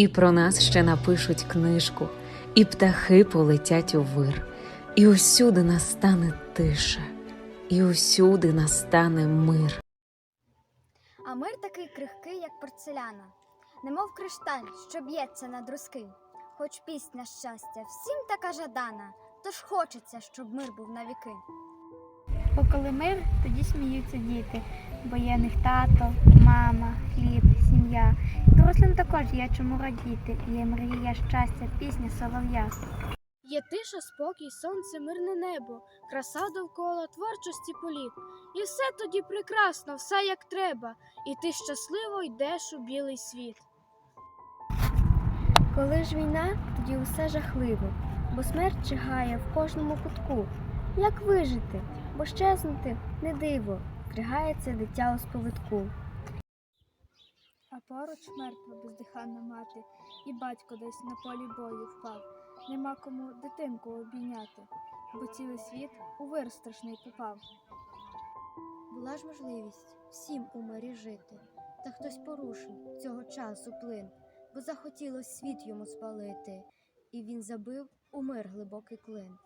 І про нас ще напишуть книжку, і птахи полетять у вир, і усюди настане тиша, і усюди настане мир. А мир такий крихкий, як порцеляна, немов кришталь, що б'ється на друзки. Хоч пісня щастя всім така жадана, тож хочеться, щоб мир був навіки. Бо коли мир, тоді сміються діти, бо є в них тато, мама, хліб, сім'я. Дорослим також є чому радіти, є мрія, щастя, пісня, солов'я. Є тиша, спокій, сонце, мирне небо, краса довкола, творчості політ. І все тоді прекрасно, все як треба, і ти щасливо йдеш у білий світ. Коли ж війна, тоді усе жахливо, бо смерть чигає в кожному кутку. Як вижити, бо щезнути не диво, вдригається дитя у сповитку. А поруч мертва бездиханна мати, і батько десь на полі бою впав. Нема кому дитинку обійняти, бо цілий світ у вир страшний попав. Була ж можливість всім у мирі жити, та хтось порушив цього часу плин, бо захотілось світ йому спалити, і він забив у мир глибокий клин.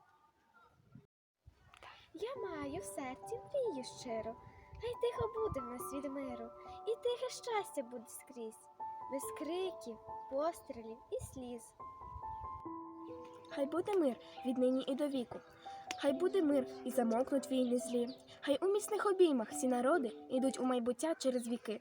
Я маю в серці мрію щиро, хай тихо буде в нас від миру, тихе щастя буде скрізь, без криків, пострілів і сліз. Хай буде мир віднині і до віку. Хай буде мир і замокнуть війни злі. Хай у міцних обіймах всі народи йдуть у майбуття через віки.